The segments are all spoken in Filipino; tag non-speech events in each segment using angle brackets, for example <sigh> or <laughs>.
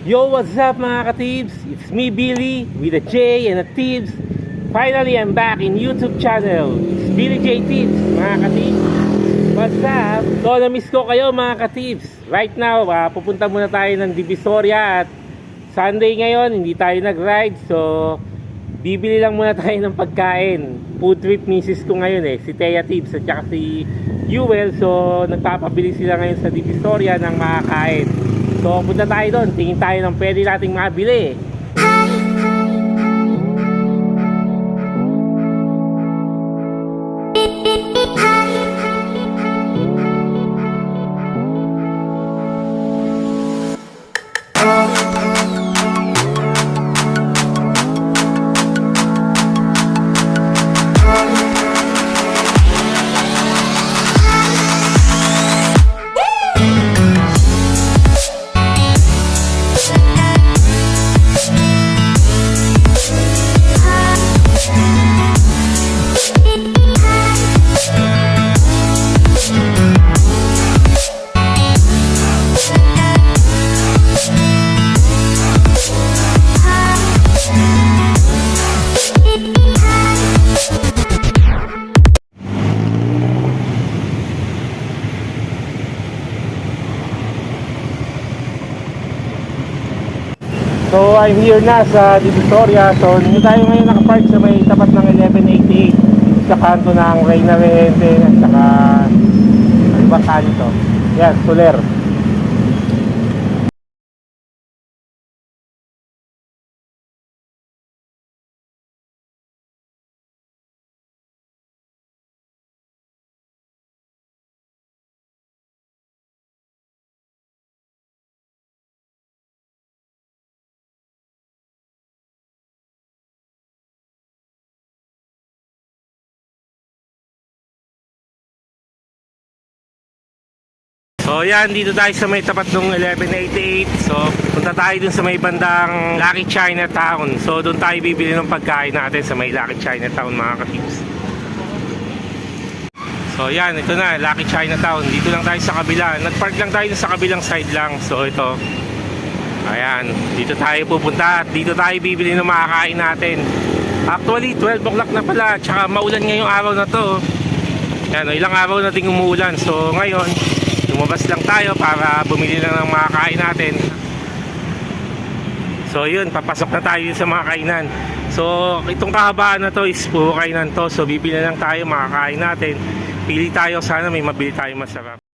Yo, what's up mga ka-Tibbs? It's me, Billy, with a J and a Tibbs. Finally, I'm back in YouTube channel. It's Billy J Tibbs, mga ka-Tibbs. What's up? So, na-miss ko kayo mga ka-Tibbs. Right now, ah, pupunta muna tayo ng Divisoria at Sunday ngayon, hindi tayo nag-ride. So, bibili lang muna <laughs> tayo ng pagkain. Food trip misis ko ngayon eh, si Thea Tibbs at saka si Yuel. So, nagpapabili sila ngayon sa Divisoria ng makakain. So, punta tayo doon. Tingin tayo ng pwede nating mabili. So, I'm here na sa Divisoria. So, dito tayo ngayon nakapark sa may tapat ng 1188 sa kanto ng Reyna Rehente at saka ano ba kali to? Yan, Soler. So yan, dito tayo sa may tapat ng 1188. So punta tayo dun sa may bandang Lucky Chinatown. So doon tayo bibili ng pagkain natin sa may Lucky Chinatown mga katips. So yan, ito na, Lucky Chinatown. Dito lang tayo sa kabila. Nagpark lang tayo sa kabilang side lang. So ito. Ayan, dito tayo pupunta at dito tayo bibili ng makakain natin. Actually, 12 o'clock na pala. Tsaka maulan ngayong araw na to. Yan, ilang araw nating umuulan. So ngayon, lumabas lang tayo para bumili lang ng mga kain natin. So yun, papasok na tayo sa mga kainan. So itong kahabaan na to is puro kainan to. So bibili lang tayo mga kain natin. Pili tayo sana may mabili tayo masarap.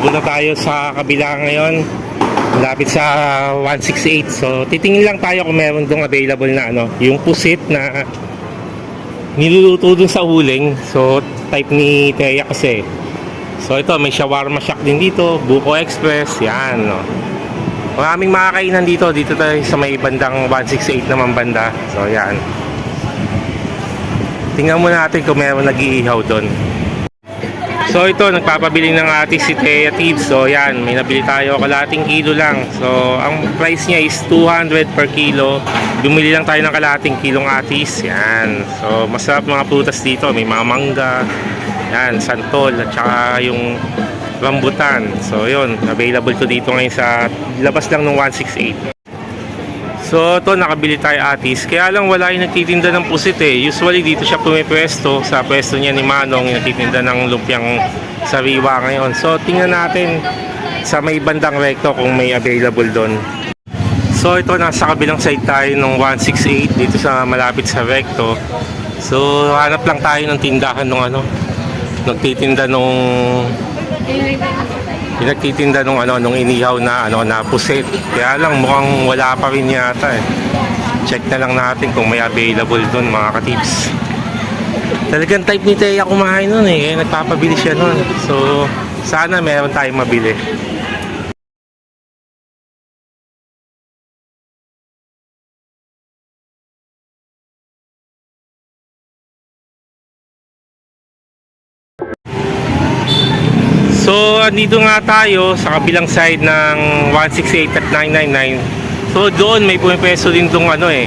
Punta tayo sa kabila ngayon. Lapit sa 168. So, titingin lang tayo kung meron dong available na ano, yung pusit na niluluto dun sa uling. So, type ni Teya kasi. So ito, may shawarma shack din dito, Buko Express, yan. No. Maraming makakainan dito. Dito tayo sa may bandang 168 naman banda. So yan. Tingnan muna natin kung meron nag-iihaw doon. So ito, nagpapabili ng ate si Thea Tibbs. So yan, may nabili tayo kalating kilo lang. So ang price niya is 200 per kilo. Bumili lang tayo ng kalating kilong atis. Yan. So masarap mga prutas dito. May mga mangga. Yan, santol. At saka yung rambutan. So yun, available to dito ngayon sa labas lang ng 168. So ito nakabili tayo atis. Kaya lang wala yung nagtitinda ng pusit eh. Usually dito siya pumipwesto sa pwesto niya ni Manong yung nagtitinda ng lumpiang sariwa ngayon. So tingnan natin sa may bandang recto kung may available doon. So ito nasa kabilang side tayo ng 168 dito sa malapit sa recto. So hanap lang tayo ng tindahan ng ano nagtitinda nung yung nagtitinda nung ano nung inihaw na ano na pusit. Kaya lang mukhang wala pa rin yata eh. Check na lang natin kung may available doon mga katips. Talagang type ni Teya kumain nun eh. Kaya nagpapabili siya nun. So sana meron tayong mabili. So, andito nga tayo sa kabilang side ng 168 at 999. So, doon may pumipeso din tong ano eh,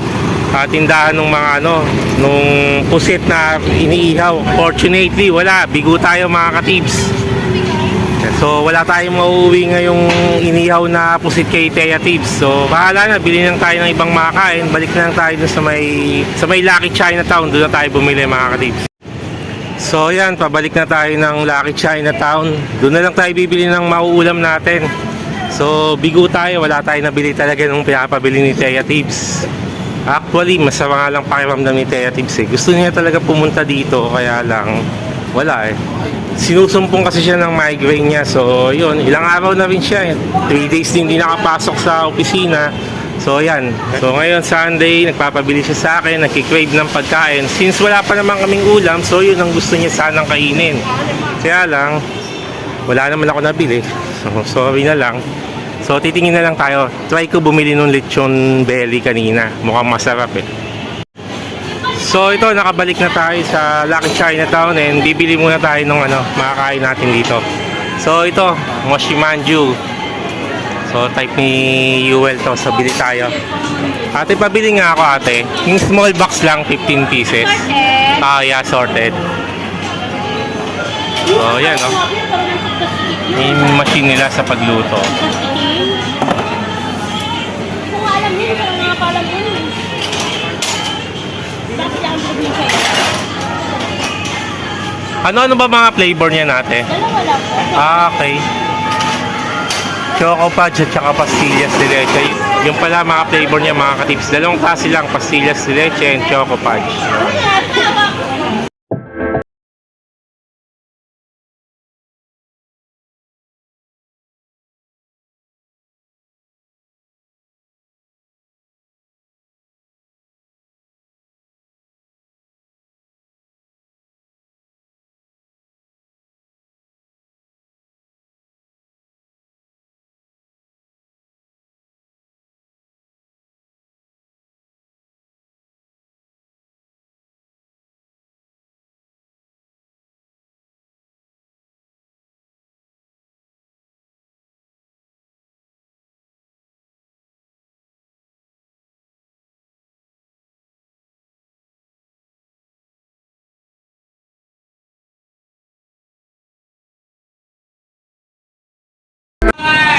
ah, tindahan ng mga ano, nung pusit na iniihaw. Fortunately, wala. Bigo tayo mga katibs. So, wala tayong mauuwi ngayong inihaw na pusit kay Teya Tibbs. So, bahala na. Bili lang tayo ng ibang makakain. Balik na lang tayo sa may, sa may Lucky Chinatown. Doon na tayo bumili mga katibs. So yan, pabalik na tayo ng Lucky Chinatown. Doon na lang tayo bibili ng mauulam natin. So bigo tayo, wala tayo nabili talaga nung pinapabili ni Teya Tibbs. Actually, masama nga lang pakiramdam ni Teya Tibbs eh. Gusto niya talaga pumunta dito, kaya lang wala eh. Sinusumpong kasi siya ng migraine niya. So yun, ilang araw na rin siya eh. 3 days din hindi nakapasok sa opisina. So yan. So ngayon Sunday, nagpapabili siya sa akin, nagkikrave ng pagkain. Since wala pa naman kaming ulam, so yun ang gusto niya sanang kainin. Kaya lang, wala naman ako nabili. So sorry na lang. So titingin na lang tayo. Try ko bumili ng lechon belly kanina. Mukhang masarap eh. So ito, nakabalik na tayo sa Lucky Chinatown and bibili muna tayo ng ano, makakain natin dito. So ito, Moshi Manju. So type ni Yuel to, so bili tayo. Ate, pabili nga ako ate. Yung small box lang, 15 pieces. Ah, yeah, sorted. So yan oh. Yung machine nila sa pagluto. Kung alam niyo, kung nga alam yun. eh. Bakit ang? Ano-ano ba mga flavor niya nate? Dalawa lang po. Ah, okay. Choco Fudge at saka pastillas de leche. Yung pala mga flavor niya mga katips. Dalawang klase lang, pastillas de leche and Choco Fudge.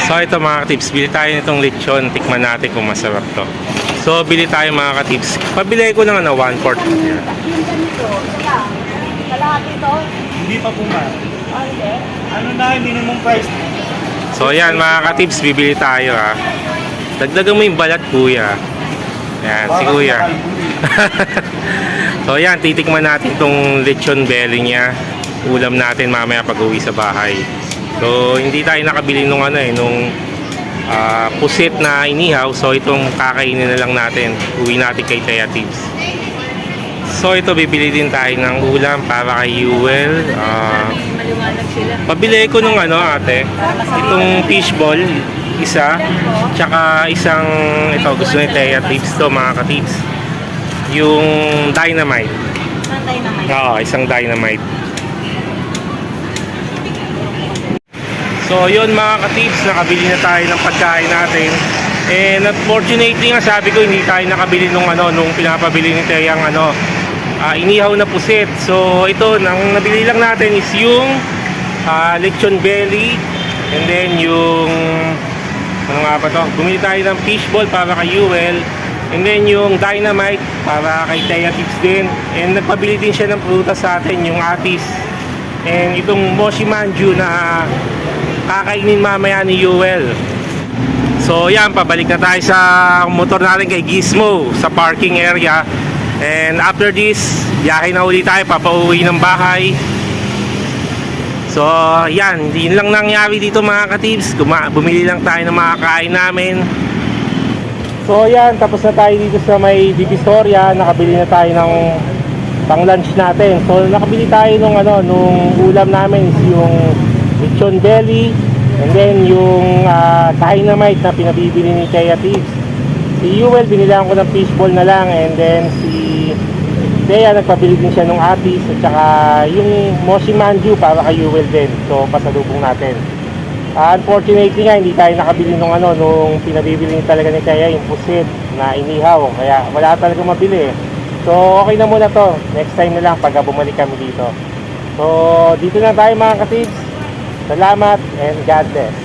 So ito mga katips, bili tayo nitong lechon. Tikman natin kung masarap to. So bili tayo mga katips. Pabili ko ng ano, 1 quart. Hindi pa po ma. Ano na yung minimum price? So yan mga katips, bibili tayo ha. Dagdagan mo yung balat kuya. Yan, si kuya. <laughs> so yan, titikman natin tong lechon belly niya. Ulam natin mamaya pag uwi sa bahay. So hindi tayo nakabili nung ano eh, nung ah, pusit na inihaw. So itong kakainin na lang natin. Uwi natin kay Teya Tips. So ito bibili din tayo ng ulam para kay Yuel. Ah, sila. pabili ko nung ano ate, itong fishball, isa, tsaka isang, ito gusto ni Thea tips to mga katips. Yung dynamite. Santay naman. Oo, isang dynamite. So yun mga katips, nakabili na tayo ng pagkain natin. And unfortunately nga sabi ko hindi tayo nakabili nung ano nung pinapabili ni Teyang ano ah, inihaw na pusit. So ito nang nabili lang natin is yung ah, lechon belly and then yung ano nga ba to? Bumili tayo ng fishball para kay Yuel and then yung dynamite para kay Teya Tips din and nagpabili din siya ng prutas sa atin yung atis and itong moshi manju na kakainin mamaya ni Yuel So yan, pabalik na tayo sa motor natin kay Gizmo sa parking area. And after this, biyahe na uli tayo, papauwi ng bahay. So yan, yun lang nangyari dito mga katibs. Guma- bumili lang tayo ng mga kain namin. So yan, tapos na tayo dito sa may Divisoria. Nakabili na tayo ng pang lunch natin. So nakabili tayo nung ano, nung ulam namin is yung lechon belly and then yung uh, dynamite na pinabibili ni Thea Tips. Si Yuel, binilang ko ng fishball na lang and then si Thea, nagpabili din siya ng atis at saka yung moshi manju para kay Yuel din. So pasalubong natin. Ah, unfortunately nga, hindi tayo nakabili nung ano, nung pinabibili talaga ni Thea yung pusit na inihaw. Kaya wala talaga mabili. So okay na muna to. Next time na lang pagka bumalik kami dito. So dito na tayo mga katips. Salamat and God bless.